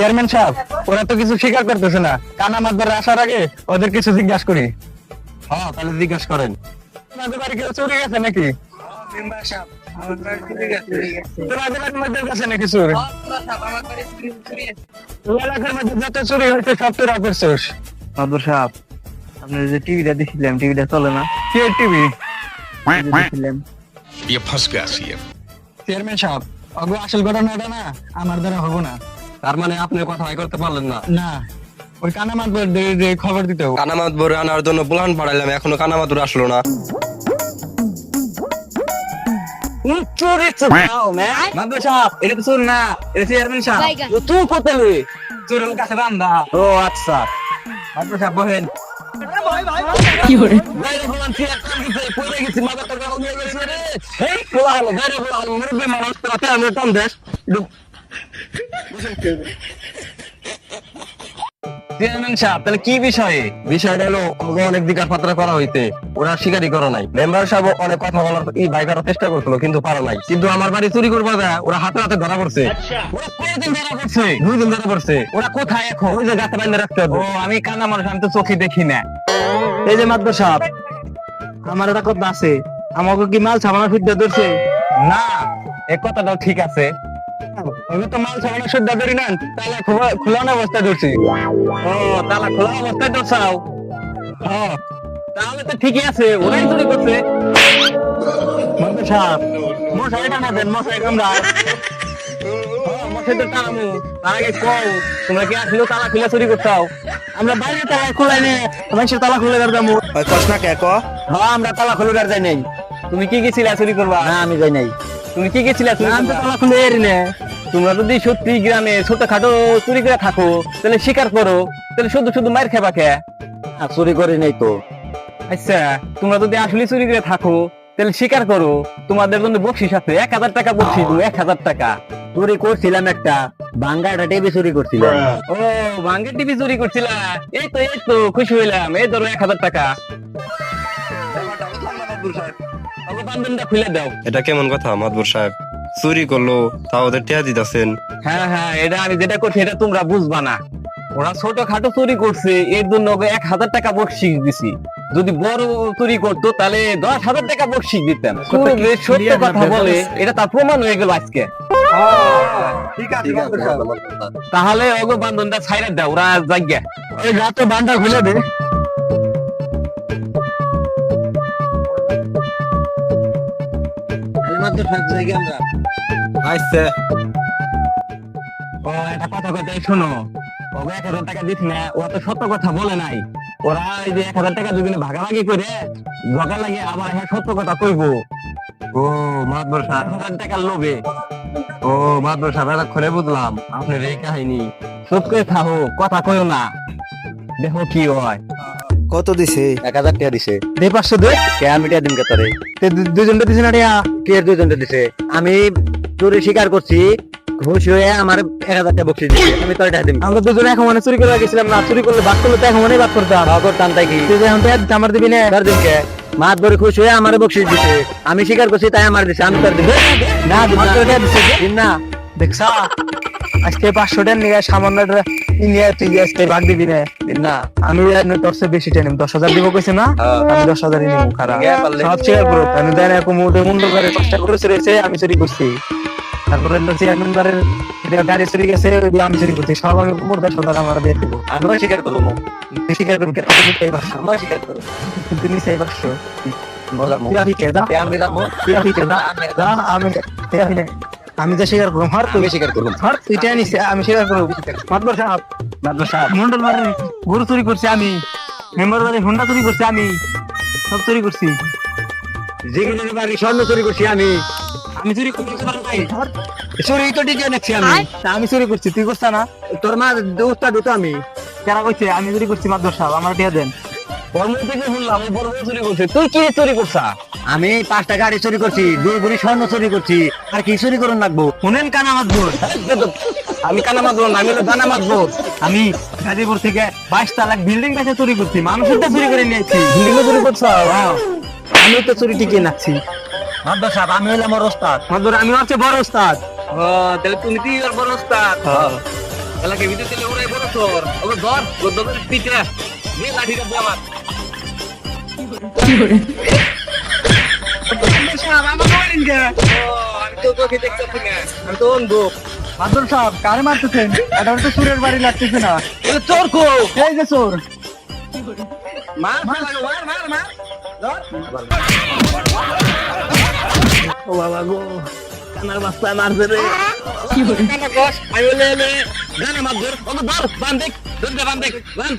Chairman সাহেব ওরা তো কিছু স্বীকার করতেছে না। কানা মাছ আসার আগে ওদের কিছু জিজ্ঞাসা করি। হ্যাঁ তাহলে জিজ্ঞাসা করেন। আপনাদের বাড়ি কেউ চুরি গেছে নাকি? হয়েছে সব যে টিভিটা টিভিটা চলে না? চেয়ারম্যান আসল না আমার দ্বারা হব না। তার মানে আপনি কথা হয় করতে পারলেন না? না। ওই কানা মাতবার খবর দিতে হবে। কানামাত বরে আনার জন্য প্লান পাঠাইলাম এখনও কানামাতুর আসলো না। ও আচ্ছা। বহেন কি করে এই হলো বাইরে মানুষ রাতে আমি টান দেশ চেয়ারম্যান সাহেব তাহলে কি বিষয়ে? বিষয়টা হলো অনেক দিকার পাত্রা করা হইতে। ওরা করে নাই। মেম্বার সাহেব অনেক কথা বলার ভাই করার চেষ্টা করছিল কিন্তু পারে নাই। কিন্তু আমার বাড়ি চুরি করবা ওরা হাতে হাতে ধরা পড়ছে। ওরা কয়দিন ধরা পড়ছে? দুই দিন ধরা পড়ছে। ওরা কোথায় এখন? ওই যে গাছে রাখতে হবে। ও আমি কানা মানুষ আমি তো চোখে দেখি না। এই যে মাদ্র সাহেব আমার একটা কথা আছে। আমাকে কি মাল ছাপানো শুদ্ধ ধরছে? না এ কথাটাও ঠিক আছে। আমি তো মাল ছাপানো শুদ্ধ ধরি না। তাহলে খোলানো অবস্থায় ধরছি। ও তাহলে খোলা অবস্থায় ধরছাও? তাহলে তো ঠিকই আছে ওরাই চুরি করছে। সাহেব মশাই মশাই কামড়া। মশাই তো টানামু তার আগে কও তোমরা কি আসলে তালা খুলে চুরি করতাও আমরা বাইরে তালা খোলাই নে মানুষের তালা খুলে যাব কস না কে ক? হ্যাঁ আমরা তালা খুলে যাই নাই। তুমি কি গেছিলা চুরি করবা? না আমি যাই নাই। তুমি কি গেছিলা চুরি আমি তো তালা খুলে এরি না তোমরা যদি সত্যি গ্রামে ছোট খাটো চুরি করে থাকো তাহলে স্বীকার করো তাহলে শুধু শুধু মার খাবা কে না, চুরি করি নাই তো। আচ্ছা তোমরা যদি আসলে চুরি করে থাকো তাহলে স্বীকার করো। তোমাদের জন্য বকশিস আছে এক হাজার টাকা বকশিস দেবো এক হাজার টাকা। চুরি করছিলাম একটা বাঙ্গাটা টেবি চুরি করছিলাম। ও ভাঙ্গের টিভি চুরি করছিলা? এই তো এই তো খুশি হইলাম। এই ধরো এক হাজার টাকা। আমার খুলে দাও। এটা কেমন কথা মাদবুর সাহেব? চুরি করল তাও ওদের টিয়া দিতেছেন। হ্যাঁ হ্যাঁ এটা আমি যেটা করছি এটা তোমরা বুঝবা না। ওরা ছোট খাটো চুরি করছে এর জন্য ওকে এক হাজার টাকা বকশিস দিছি। যদি বড় চুরি করতো তাহলে দশ হাজার টাকা বকশিস দিতাম সত্য কথা বলে এটা তার প্রমাণ হয়ে গেল আজকে। তাহলে ওগো বান্ধনটা ছাইরা দাও ওরা জায়গা এই রাতে বান্ধা খুলে দে। আচ্ছা ও একটা কথা কথা শোনো। ওকে এক হাজার টাকা দিস না ও তো সত্য কথা বলে নাই। ওরা এই যে এক হাজার টাকা দুজনে ভাগাভাগি করে ঝগড়া লাগে আবার হ্যাঁ সত্য কথা কইবো। ও মাদবর সাহেব। হাজার টাকার লোভে। ও মাদবর সাহেব এতক্ষণে বুঝলাম। আপনার এই কাহিনী। চুপ করে থাকো কথা কইও না। দেখো কি হয়। কত দিছে এক হাজার টাকা দিছে দে পাঁচশো দে কে আমি টাকা দিম কেতারে দুজনটা দিছে না টিয়া কে দুজনটা দিছে আমি চুরি স্বীকার করছি ঘুষ হয়ে আমার এক হাজার টাকা বকশিস দিছে আমি তোর টাকা দিম আমরা দুজনে এখন মানে চুরি করে গেছিলাম না চুরি করলে বাদ করলে তো এখন মানে বাদ করতাম করতাম তাই কি তুই এখন টাকা আমার দিবি না তার দিন কে মাত ধরে খুশ হয়ে আমার বকশিস দিছে আমি স্বীকার করছি তাই আমার দিছে আমি তোর দিব না টাকা দিন না দেখছা আজকে পাঁচশো টাকা নিয়ে সামান্য নিয়ে তুই আজকে ভাগ দিবি না। না। আমি তোর চেয়ে বেশি টাইম দশ হাজার দিব কইছে না আমি দশ হাজারই নিব খারাপ। সব শেয়ার করো আমি দেন এক মুঠে মুন্ড করে কষ্ট করেছে রয়েছে আমি চুরি করছি। তারপরে চেয়ারম্যান বারের গাড়ি চুরি গেছে আমি চুরি করছি। সব আমি মোট দশ হাজার আমার দিয়ে দেবো। স্বীকার করব স্বীকার করবি কেন? এই পাঁচশো আমরা স্বীকার করব। আহি কে দা আমি আমি নে। আমি যা স্বীকার করব হার তুই আমি স্বীকার করব হার তুই টেনে নিছে আমি স্বীকার করব মাতবর সাহেব মাদবর সাহেব। মন্ডল বাড়ি গরু চুরি করছি আমি। মেম্বার বাড়ি হুন্ডা চুরি করছি আমি। সব চুরি করছি। যেখানে বাড়ি স্বর্ণ চুরি করছি আমি। আমি চুরি করছি চুরি তো ডিজে নাচ্ছি আমি। তা আমি চুরি করছি তুই করছ না? তোর মা দোস্তা দুটো আমি। কেনা কইছে আমি চুরি করছি মাতবর সাহেব আমার টিয়া দেন। বর্ম থেকে শুনলাম বর্ম চুরি করছে। তুই কি চুরি করছা? আমি পাঁচটা গাড়ি চুরি করছি দুই ভরি স্বর্ণ চুরি করছি আর কি চুরি করুন লাগবো? শুনেন কানা মাতবর আমি কানা না, আমি দানা মাদবর। আমি গাজীপুর থেকে বাইশ তালাক বিল্ডিং কাছে চুরি করছি মানুষের তো চুরি করে নিয়েছি। বিল্ডিং চুরি করছ? হ্যাঁ। আমি তো চুরি টিকিয়ে নাচ্ছি। মাদবর সাহেব আমি হলাম ওর ওস্তাদ। মাতবর আমি হচ্ছে বড় ওস্তাদ। ও তাহলে তুমি তুই আর বড় ওস্তাদ। এলাকে ভিতরে তেলে উড়াই বড় তোর ওকে ধর ওর দোকানে পিঠে। নে লাঠিটা দে আমার। কি hore আমি তো তোকে দেখতেছি না আমি তো অন্ধ মাদুর সাহেব কারে মারতেছেন? এটা তো সুরের বাড়ি লাগতেছে না। তোর কো। এই যে চোর মার মার মার মার মার ও বাবা গো কানার বাস্তা মারছে রে। কি আমি বলে নে গানা মার ধর ওকে ধর বান্ধ দেখ ধর দে দেখ বান্ধ